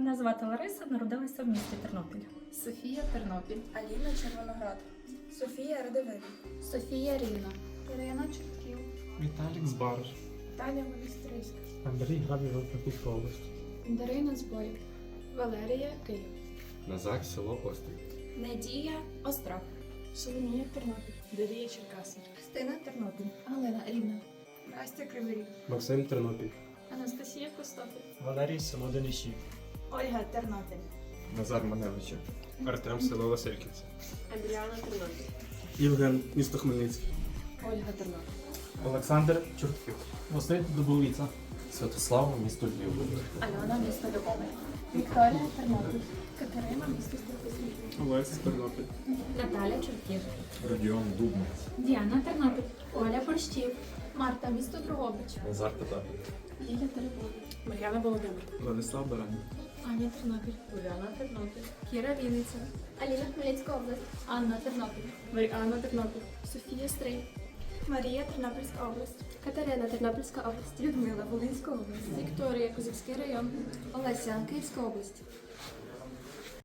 Мене звати Лариса, народилася в місті Тернопіль. Софія Тернопіль. Аліна Червоноград. Софія Радивиль. Софія Рівна. Ірина Чортків. Віталік Збарж. Таня Монастириська. Андрій грав Івано-Франківська область. Дарина Збоїв. Валерія Київ. Назар село Острів. Надія Острог. Соломія Тернопіль. Дарія Черкаси. Христина Тернопіль. Галина Рівна. Настя Кривий Максим Тернопіль. Анастасія Костопіль. Валерій село Денишів. Ольга Тернопіль. Назар Маневича. Артем село Васильківці. Андріана Тернопіль. Євген, місто Хмельницький. Ольга Тернопіль. Олександр Чортків. Василь Дубовіца. Святослава, місто Львів. Альона місто Любомир. Вікторія Тернопіль. Катерина місто Стропосвіт. Олесь Тернопіль. Наталя Чортків. Родіон Дубниць. Діана Тернопіль. Оля Борщів. Марта місто Дрогобич. Назар Потапів. Ліля Теребова. Мар'яна Володимир. Владислав Баранів. Аня Тернопіль. Уляна Тернопіль. Кіра Вінниця. Аліна Хмельницька область. Анна Тернопіль. Мар'яна Тернопіль. Софія Стрий. Марія Тернопільська область. Катерина Тернопільська область. Людмила Волинська область. Вікторія Козівський район. Олеся Київська область.